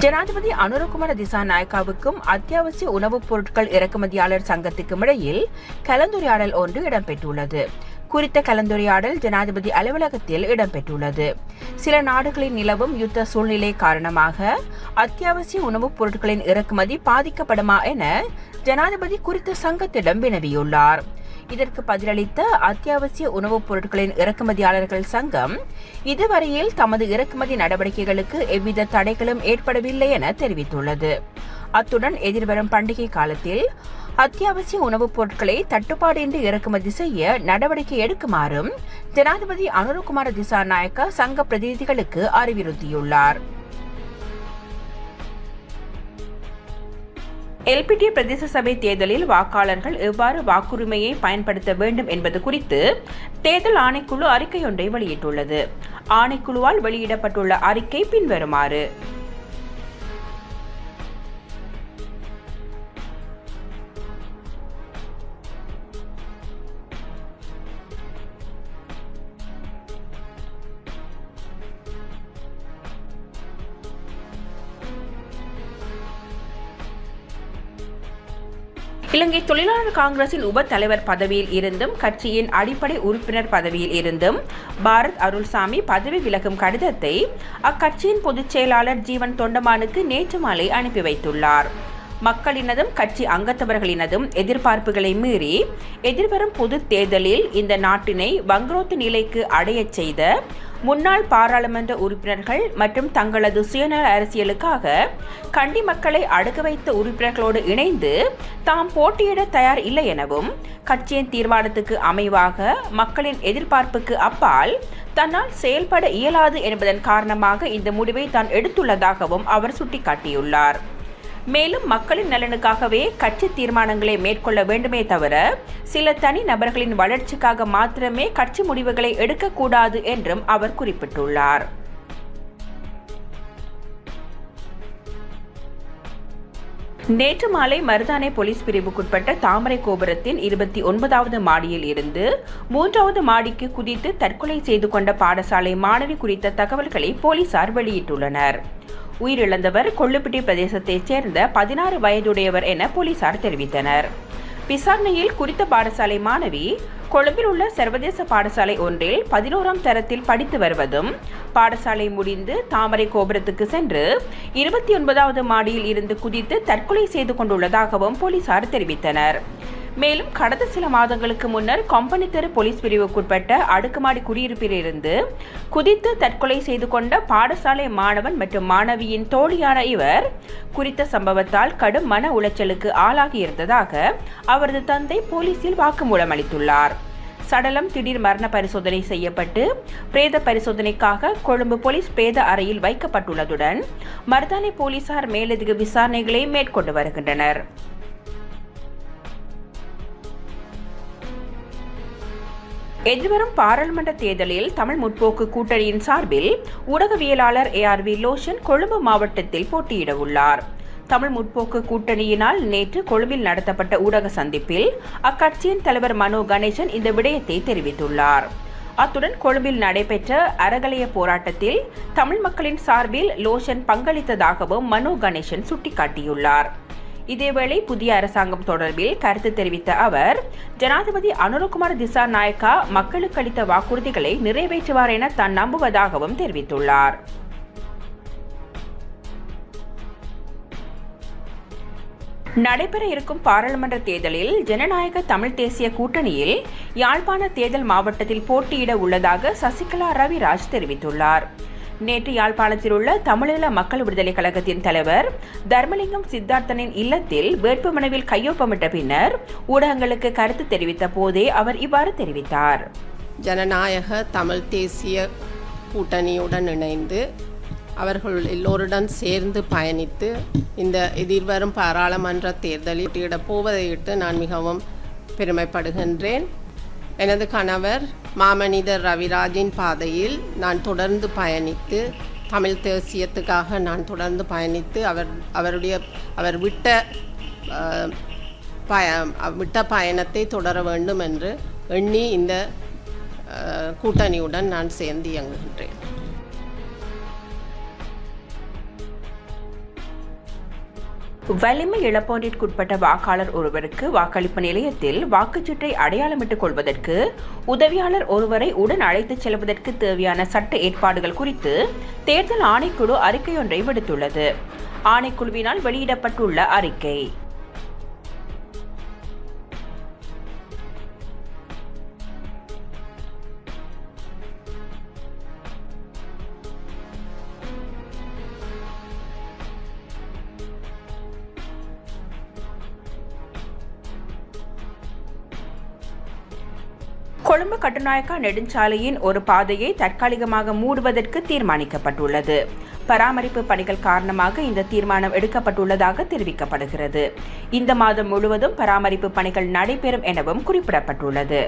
ஜனாதிபதி அனுரகுமார திசாநாயக்காவுக்கும் அத்தியாவசிய உணவுப் பொருட்கள் இறக்குமதியாளர் சங்கத்துக்கும் இடையில் கலந்துரையாடல் ஒன்று இடம்பெற்றுள்ளது. குறித்த கலந்துரையாடல் ஜனாதிபதி அலுவலகத்தில் இடம்பெற்றுள்ளது. சில நாடுகளில் நிலவும் யுத்த சூழ்நிலை காரணமாக அத்தியாவசிய உணவுப் பொருட்களின் இறக்குமதி பாதிக்கப்படுமா என ஜனாதிபதி குறித்த சங்கத்திடம் வினவியுள்ளார். இதற்கு பதிலளித்த அத்தியாவசிய உணவுப் பொருட்களின் இறக்குமதியாளர்கள் சங்கம் இதுவரையில் தமது இறக்குமதி நடவடிக்கைகளுக்கு எவ்வித தடைகளும் ஏற்படவில்லை என தெரிவித்துள்ளது. அத்துடன் எதிர்வரும் பண்டிகை காலத்தில் அத்தியாவசிய உணவுப் பொருட்களை தட்டுப்பாடின்றி இறக்குமதி செய்ய நடவடிக்கை எடுக்குமாறும் ஜனாதிபதி அனுரகுமார திசாநாயக்க சங்க பிரதிநிதிகளுக்கு அறிவுறுத்தியுள்ளார். எல்பிடி பிரதேச சபை தேர்தலில் வாக்காளர்கள் எவ்வாறு வாக்குரிமையை பயன்படுத்த வேண்டும் என்பது குறித்து தேர்தல் ஆணைக்குழு அறிக்கையொன்றை வெளியிட்டுள்ளது. ஆணைக்குழுவால் வெளியிடப்பட்டுள்ள அறிக்கை பின்வருமாறு. இலங்கை தொழிலாளர் காங்கிரசின் உப தலைவர் பதவியில் இருந்தும் கட்சியின் அடிப்படை உறுப்பினர் பதவியில் இருந்தும் பாரத் அருள்சாமி பதவி விலகும் கடிதத்தை அக்கட்சியின் பொதுச் செயலாளர் ஜீவன் தொண்டமானுக்கு நேற்று மாலை அனுப்பி வைத்துள்ளார். மக்களினதும் கட்சி அங்கத்தவர்களினதும் எதிர்பார்ப்புகளை மீறி எதிர்வரும் பொது தேர்தலில் இந்த நாட்டினை வங்குரோத்து நிலைக்கு அடையச் செய்த முன்னாள் பாராளுமன்ற உறுப்பினர்கள் மற்றும் தங்களது சுயநல அரசியலுக்காக கண்டி மக்களை அடகு வைத்த உறுப்பினர்களோடு இணைந்து தாம் போட்டியிட தயார் இல்லை எனவும் கட்சியின் தீர்மானத்துக்கு அமைவாக மக்களின் எதிர்பார்ப்புக்கு அப்பால் தன்னால் செயல்பட இயலாது என்பதன் காரணமாக இந்த முடிவை தான் எடுத்துள்ளதாகவும் அவர் சுட்டிக்காட்டியுள்ளார். மேலும் மக்களின் நலனுக்காகவே கட்சி தீர்மானங்களை மேற்கொள்ள வேண்டுமே தவிர சில தனி நபர்களின் வளர்ச்சிக்காக மாத்திரமே கட்சி முடிவுகளை எடுக்கக்கூடாது என்றும் அவர் குறிப்பிட்டுள்ளார். நேற்று மாலை மருதானை போலீஸ் பிரிவுக்குட்பட்ட தாமரை கோபுரத்தின் இருபத்தி ஒன்பதாவது மாடியில் இருந்து மூன்றாவது மாடிக்கு குதித்து தற்கொலை செய்து கொண்ட பாடசாலை மாணவி குறித்த தகவல்களை போலீசார் வெளியிட்டுள்ளனர். உயிரிழந்தவர் கொள்ளுப்பிட்டி பிரதேசத்தைச் சேர்ந்த பதினாறு வயதுடையவர் என போலீசார் தெரிவித்தனர். விசாரணையில் குறித்த பாடசாலை மாணவி கொழும்பில் உள்ள சர்வதேச பாடசாலை ஒன்றில் பதினோராம் தரத்தில் படித்து வருவதும் பாடசாலை முடிந்து தாமரை கோபுரத்துக்கு சென்று இருபத்தி ஒன்பதாவது மாடியில் இருந்து குதித்து தற்கொலை செய்து கொண்டுள்ளதாகவும் போலீசார் தெரிவித்தனர். மேலும் கடந்த சில மாதங்களுக்கு முன்னர் கம்பெனி தெரு போலீஸ் பிரிவுக்குட்பட்ட அடுக்குமாடி குடியிருப்பிலிருந்து குதித்து தற்கொலை செய்து கொண்ட பாடசாலை மாணவன் மற்றும் மாணவியின் தோழியான இவர் குறித்த சம்பவத்தால் கடும் மன உளைச்சலுக்கு ஆளாகியிருந்ததாக அவரது தந்தை போலீசில் வாக்குமூலம் அளித்துள்ளார். சடலம் திடீர் மரண பரிசோதனை செய்யப்பட்டு பிரேத பரிசோதனைக்காக கொழும்பு போலீஸ் பிரேத அறையில் வைக்கப்பட்டுள்ளதுடன் மருதானை போலீசார் மேலதிக விசாரணைகளை மேற்கொண்டு வருகின்றனர். எதிர்வரும் பாராளுமன்ற தேர்தலில் தமிழ் முற்போக்கு கூட்டணியின் சார்பில் ஊடகவியலாளர் A R V Loshan Colombo மாவட்டத்தில் போட்டியிட உள்ளார். தமிழ் முற்போக்கு கூட்டணியினால் நேற்று கொழும்பில் நடத்தப்பட்ட ஊடக சந்திப்பில் அக்கட்சியின் தலைவர் மனோ கணேசன் இந்த விடயத்தை தெரிவித்துள்ளார். அத்துடன் கொழும்பில் நடைபெற்ற அறகலைய போராட்டத்தில் தமிழ் மக்களின் சார்பில் லோஷன் பங்களித்ததாகவும் மனோ கணேசன் சுட்டிக்காட்டியுள்ளார். இதேவேளை புதிய அரசாங்கம் தொடர்பில் கருத்து தெரிவித்த அவர் ஜனாதிபதி அனுரகுமார் திசா நாயக்கா மக்களுக்கு அளித்த வாக்குறுதிகளை நிறைவேற்றுவார் என தான் நம்புவதாகவும் தெரிவித்துள்ளார். நடைபெற இருக்கும் பாராளுமன்ற தேர்தலில் ஜனநாயக தமிழ் தேசிய கூட்டணியில் யாழ்ப்பாண தேர்தல் மாவட்டத்தில் போட்டியிட உள்ளதாக சசிகலா ரவிராஜ் தெரிவித்துள்ளார். நேற்று யாழ்ப்பாணத்தில் உள்ள தமிழீழ மக்கள் விடுதலை கழகத்தின் தலைவர் தர்மலிங்கம் சித்தார்த்தனின் இல்லத்தில் வேட்புமனுவில் கையொப்பமிட்ட பின்னர் ஊடகங்களுக்கு கருத்து தெரிவித்த போதே அவர் இவ்வாறு தெரிவித்தார். ஜனநாயக தமிழ் தேசிய கூட்டணியுடன் இணைந்து அவர்கள் எல்லோருடன் சேர்ந்து பயணித்து இந்த எதிர்வரும் பாராளுமன்ற தேர்தலில் போட்டியிடப் போவதையிட்டு நான் மிகவும் பெருமைப்படுகின்றேன். எனது கணவர் மாமனிதர் ரவிராஜின் பாதையில் நான் தொடர்ந்து பயணித்து தமிழ் தேசியத்துக்காக நான் தொடர்ந்து பயணித்து அவர் அவருடைய அவர் விட்ட பய விட்ட பயணத்தை தொடர வேண்டும் என்று எண்ணி இந்த கூட்டணியுடன் நான் சேர்ந்து இயங்குகின்றேன். வலிமை இழப்பொன்றிற்குட்பட்ட வாக்காளர் ஒருவருக்கு வாக்களிப்பு நிலையத்தில் வாக்குச்சீட்டை அடையாளமிட்டுக் கொள்வதற்கு உதவியாளர் ஒருவரை உடன் அழைத்துச் செல்வதற்கு தேவையான சட்ட ஏற்பாடுகள் குறித்து தேர்தல் ஆணைக்குழு அறிக்கையொன்றை விடுத்துள்ளது. ஆணைக்குழுவினால் வெளியிடப்பட்டுள்ள அறிக்கை. கொழும்பு கட்டுநாயக்கா நெடுஞ்சாலையின் ஒரு பாதையை தற்காலிகமாக மூடுவதற்கு தீர்மானிக்கப்பட்டுள்ளது. பராமரிப்பு பணிகள் காரணமாக இந்த தீர்மானம் எடுக்கப்பட்டுள்ளதாக தெரிவிக்கப்படுகிறது. இந்த மாதம் முழுவதும் பராமரிப்பு பணிகள் நடைபெறும் எனவும் குறிப்பிடப்பட்டுள்ளது.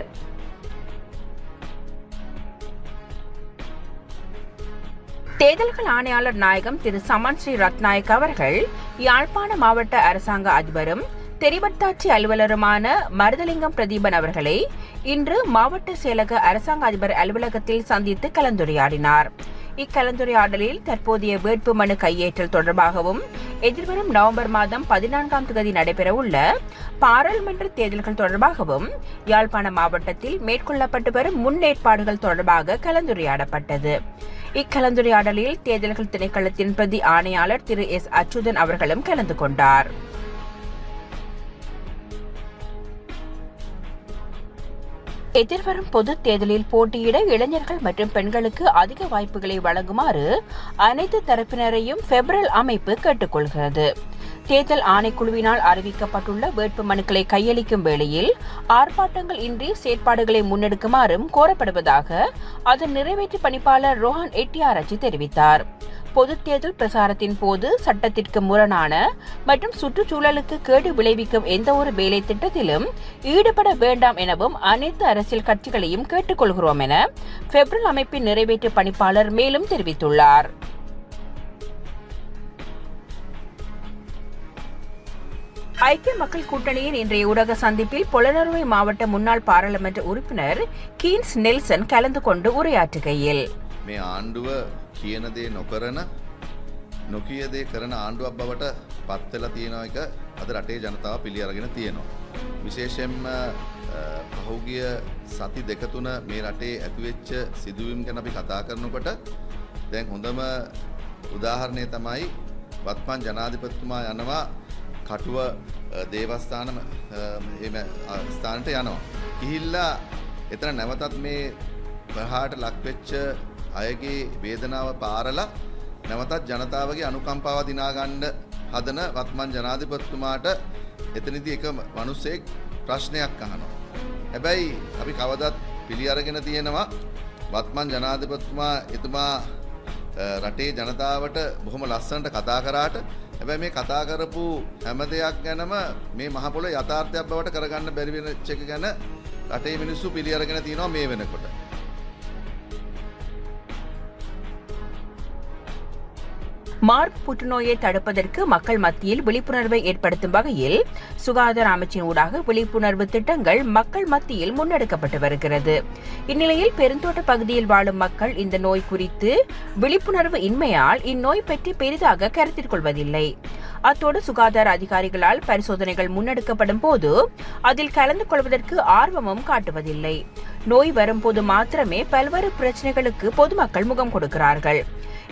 தேர்தல்கள் ஆணையாளர் நாயகம் திரு சமன் ஸ்ரீ ரத்நாயக் அவர்கள் யாழ்ப்பாண மாவட்ட அரசாங்க அதிபரும் தெரிவட்டாட்சி அலுவலருமான மருதலிங்கம் பிரதீபன் அவர்களை இன்று மாவட்ட செயலக அரசாங்க அதிபர் அலுவலகத்தில் சந்தித்து கலந்துரையாடினார். இக்கலந்துரையாடலில் தற்போதைய வேட்பு மனு கையேற்றல் தொடர்பாகவும் எதிர்வரும் நவம்பர் மாதம் பதினான்காம் தேதி நடைபெறவுள்ள பாராளுமன்ற தேர்தல்கள் தொடர்பாகவும் யாழ்ப்பாண மாவட்டத்தில் மேற்கொள்ளப்பட்டு வரும் முன்னேற்பாடுகள் தொடர்பாக கலந்துரையாடப்பட்டது. இக்கலந்துரையாடலில் தேர்தல்கள் திணைக்களத்தின் பிரதி ஆணையாளர் திரு எஸ் அச்சுதன் அவர்களும் கலந்து கொண்டார். எதிர்வரும் பொது தேர்தலில் போட்டியிட இளைஞர்கள் மற்றும் பெண்களுக்கு அதிக வாய்ப்புகளை வழங்குமாறு அனைத்து தரப்பினரையும் பெப்ரல் அமைப்பு கேட்டுக்கொள்கிறது. தேர்தல் ஆணைக்குழுவினால் அறிவிக்கப்பட்டுள்ள வேட்பு மனுக்களை கையளிக்கும் வேளையில் ஆர்ப்பாட்டங்கள் இன்றி செயற்பாடுகளை முன்னெடுக்குமாறும் கோரப்படுவதாக அதன் நிறைவேற்று பணிப்பாளர் ரோஹன் எட்டியாராச்சி தெரிவித்தார். பொது தேர்தல் பிரசாரத்தின் போது சட்டத்திற்கு முரணான மற்றும் சுற்றுச்சூழலுக்கு கேடு விளைவிக்கும் எந்த ஒரு வேலை திட்டத்திலும் ஈடுபட வேண்டாம் எனவும் அனைத்து அரசியல் கட்சிகளையும் கேட்டுக்கொள்கிறோம் என பெப்ரல் அமைப்பின் நிறைவேற்று பணிப்பாளர் மேலும் தெரிவித்துள்ளார். ஐக்கிய மக்கள் கூட்டணியின் இன்றைய ஊடக சந்திப்பில் பொலனறுவை மாவட்ட முன்னாள் பாராளுமன்ற உறுப்பினர் கீன்ஸ் நெல்சன் கலந்து கொண்டு உரையாற்றுகையில் මේ ආණ්ඩුව කියන දේ නොකරන නොකිය දේ කරන ආණ්ඩුවක් බවට පත්වෙලා තියෙනවා එක අද රටේ ජනතාව පිළි අරගෙන තියෙනවා. විශේෂෙන්ම පහුගිය සති දෙකතුන මේ රටේ ඇතිවෙච්ච සිදුවීම් ගැන අපි කතා කරනකොට දැන් හොඳම උදාහරණය තමයි වත්මන් ජනාධිපතිතුමා යනවා කටුව දේවස්ථාන ස්ථානට යනවා. ගිහිල්ලා එතන නැවතත් මේ ප්‍රහාට ලක්වෙච්ච අයගේ වේදනාව පාරලා නැවතත් ජනතාවගේ අනුකම්පාව දිනාගණ්ඩ හදන වත්මන් ජනාධිපත්තුමාට එතනිදි එක මනුස්සෙක් ප්‍රශ්නයක් අහනවා. හැබැයි අපි කවදත් පිළි අරගෙන තියෙනවා වත්මන් ජනාධිපත්තුමා එතුමා රටේ ජනතාවට බොහොම ලස්සනට කතා කරාට හැබැයි මේ කතා කරපු හැම දෙයක් ගැනම මේ මහපොළ යථාර්ථයක් බවට කරගන්න බැරිවෙන එක ගැන රටේ මිනිස්සු පිළි අරගෙන තියෙනවා මේ වෙනකොට. மார்க் புற்றுநோயை தடுப்பதற்கு மக்கள் மத்தியில் விழிப்புணர்வை ஏற்படுத்தும் வகையில் சுகாதார அமைச்சின் ஊடாக விழிப்புணர்வு திட்டங்கள் மக்கள் மத்தியில் முன்னெடுக்கப்பட்டு வருகிறது. இந்நிலையில் பெருந்தோட்ட பகுதியில் வாழும் மக்கள் இந்த நோய் குறித்து விழிப்புணர்வு இன்மையால் இந்நோய் பற்றி பெரிதாக கருத்தில் கொள்வதில்லை. அத்தோடு சுகாதார அதிகாரிகளால் பரிசோதனைகள் முன்னெடுக்கப்படும் போது அதில் கலந்து கொள்வதற்கு ஆர்வமும் காட்டுவதில்லை. நோய் வரும்போது மாத்திரமே பல்வேறு பிரச்சனைகளுக்கு பொதுமக்கள் முகம் கொடுக்கிறார்கள்.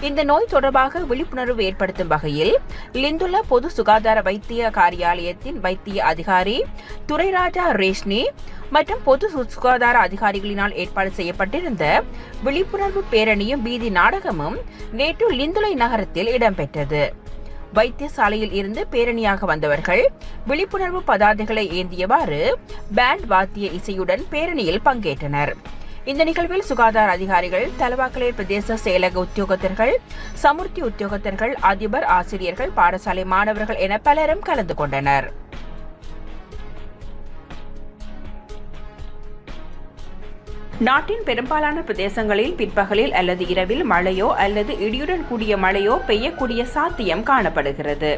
இந்த நோய் தொடர்பாக விழிப்புணர்வு ஏற்படுத்தும் வகையில் லிந்துள்ள பொது சுகாதார வைத்திய காரியாலயத்தின் வைத்திய அதிகாரி துரைராஜா ரேஷ்னி மற்றும் பொது சுகாதார அதிகாரிகளினால் ஏற்பாடு செய்யப்பட்டிருந்த விழிப்புணர்வு பேரணியும் வீதி நாடகமும் நேற்று லிந்துலை நகரத்தில் இடம்பெற்றது. வைத்தியசாலையில் இருந்து பேரணியாக வந்தவர்கள் விழிப்புணர்வு பதாதைகளை ஏந்தியவாறு பேண்ட் வாத்திய இசையுடன் பேரணியில் பங்கேற்றனர். இந்த நிகழ்வில் சுகாதார அதிகாரிகள் தலவாக்கலை பிரதேச செயலக உத்தியோகத்தர்கள் சமுர்த்தி உத்தியோகத்தர்கள் அதிபர் ஆசிரியர்கள் பாடசாலை மாணவர்கள் என பலரும் கலந்து கொண்டனர். நாட்டின் பெரும்பாலான பிரதேசங்களில் பிற்பகலில் அல்லது இரவில் மழையோ அல்லது இடியுடன் கூடிய மழையோ பெய்யக்கூடிய சாத்தியம் காணப்படுகிறது.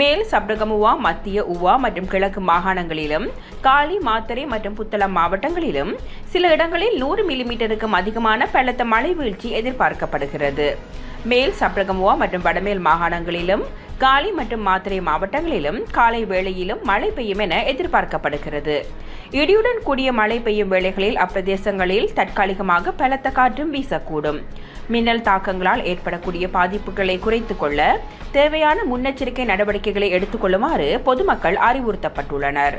மேல் சப்ரகமுவா மத்திய உவா மற்றும் கிழக்கு மாகாணங்களிலும் காலி மாத்தரை மற்றும் புத்தளம் மாவட்டங்களிலும் சில இடங்களில் நூறு மில்லிமீட்டருக்கும் அதிகமான பலத்த மழை வீழ்ச்சி எதிர்பார்க்கப்படுகிறது. மேல் சப்ரகமுவா மற்றும் வடமேல் மாகாணங்களிலும் காலி மற்றும் மாத்திரை மாவட்டங்களிலும் காலை வேளையிலும் மழை பெய்யும் என எதிர்பார்க்கப்படுகிறது. இடியுடன் கூடிய மழை பெய்யும் வேளைகளில் அப்பிரதேசங்களில் தற்காலிகமாக பலத்த காற்றும் வீசக்கூடும். மின்னல் தாக்கங்களால் ஏற்படக்கூடிய பாதிப்புகளை குறைத்துக் கொள்ள தேவையான முன்னெச்சரிக்கை நடவடிக்கைகளை எடுத்துக்கொள்ளுமாறு பொதுமக்கள் அறிவுறுத்தப்பட்டுள்ளனர்.